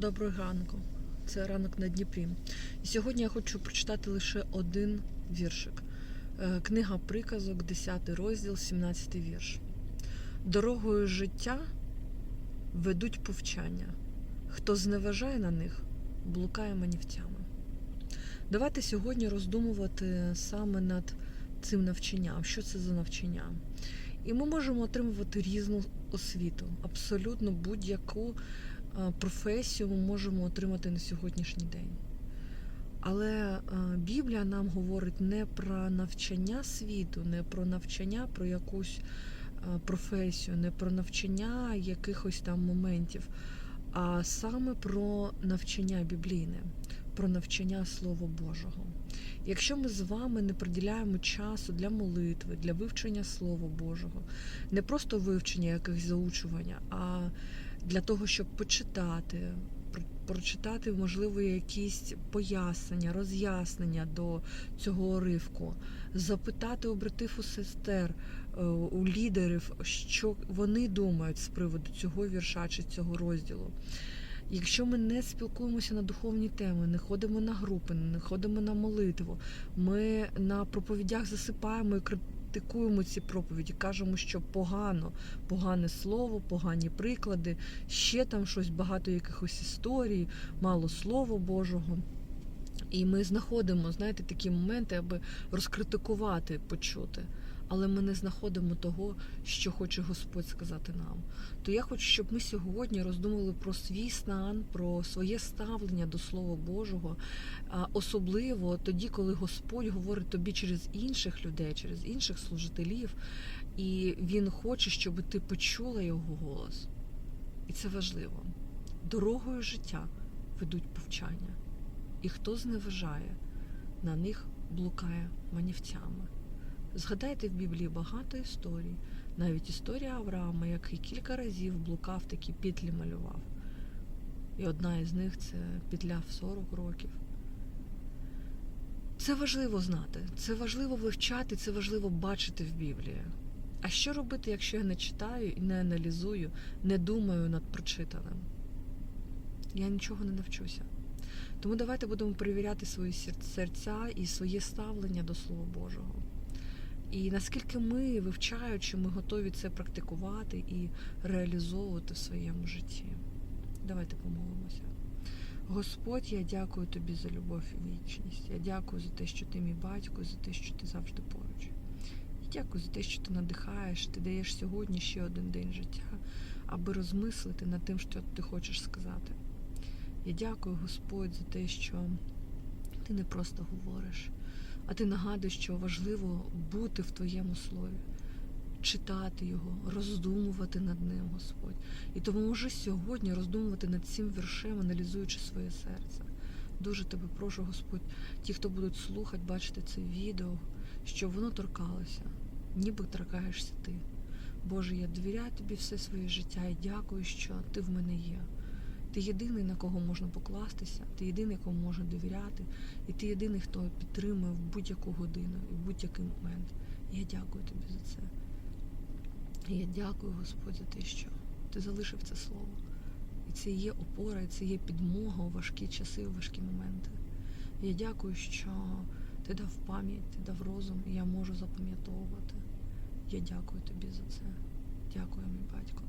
Доброго ранку. Це ранок на Дніпрі. І сьогодні я хочу прочитати лише один віршик. Е, Книга приказок, 10 розділ, 17 вірш. Дорогою життя ведуть повчання. Хто зневажає на них, блукає манівцями. Давайте сьогодні роздумувати саме над цим навчанням. Що це за навчання? І ми можемо отримувати різну освіту, абсолютно будь-яку професію ми можемо отримати на сьогоднішній день. Але е, Біблія нам говорить не про навчання світу, не про навчання про якусь е, професію, не про навчання якихось там моментів, а саме про навчання біблійне, про навчання Слова Божого. Якщо ми з вами не приділяємо часу для молитви, для вивчення Слова Божого, не просто вивчення якихось заучування, а для того, щоб почитати, про- прочитати, можливо, якісь пояснення, роз'яснення до цього уривку, запитати у братів у сестер, е, у лідерів, що вони думають з приводу цього вірша чи цього розділу. Якщо ми не спілкуємося на духовні теми, не ходимо на групи, не ходимо на молитву, ми на проповідях засипаємо і критикуємо ці проповіді, кажемо, що погано, погане слово, погані приклади, ще там щось багато якихось історій, мало слова Божого. І ми знаходимо, знаєте, такі моменти, аби розкритикувати, почути. Але ми не знаходимо того, що хоче Господь сказати нам. То я хочу, щоб ми сьогодні роздумували про свій стан, про своє ставлення до Слова Божого, особливо тоді, коли Господь говорить тобі через інших людей, через інших служителів, і Він хоче, щоб ти почула його голос. І це важливо. Дорогою життя ведуть повчання, і хто зневажає, на них блукає манівцями. Згадайте в Біблії багато історій, навіть історія Авраама, який кілька разів блукав, такі петлі малював. І одна із них це петля в 40 років. Це важливо знати, це важливо вивчати, це важливо бачити в Біблії. А що робити, якщо я не читаю і не аналізую, не думаю над прочитаним? Я нічого не навчуся. Тому давайте будемо перевіряти свої серця і своє ставлення до Слова Божого. І наскільки ми, вивчаючи, ми готові це практикувати і реалізовувати в своєму житті. Давайте помолимося. Господь, я дякую тобі за любов і вічність. Я дякую за те, що ти мій батько, за те, що ти завжди поруч. Я дякую за те, що ти надихаєш, ти даєш сьогодні ще один день життя, аби розмислити над тим, що ти хочеш сказати. Я дякую, Господь, за те, що ти не просто говориш, а ти нагадуєш, що важливо бути в твоєму слові, читати його, роздумувати над ним, Господь. І тому може сьогодні роздумувати над цим віршем, аналізуючи своє серце. Дуже тебе прошу, Господь, ті, хто будуть слухати, бачити це відео, щоб воно торкалося, ніби торкаєшся ти. Боже, я довіряю тобі все своє життя і дякую, що ти в мене є. Ти єдиний, на кого можна покластися, ти єдиний, кому можна довіряти, і ти єдиний, хто підтримує в будь-яку годину і в будь-який момент. Я дякую тобі за це. Я дякую, Господь, за те, що ти залишив це слово. І це є опора, і це є підмога у важкі часи, у важкі моменти. Я дякую, що ти дав пам'ять, ти дав розум, і я можу запам'ятовувати. Я дякую тобі за це. Дякую, мій батько.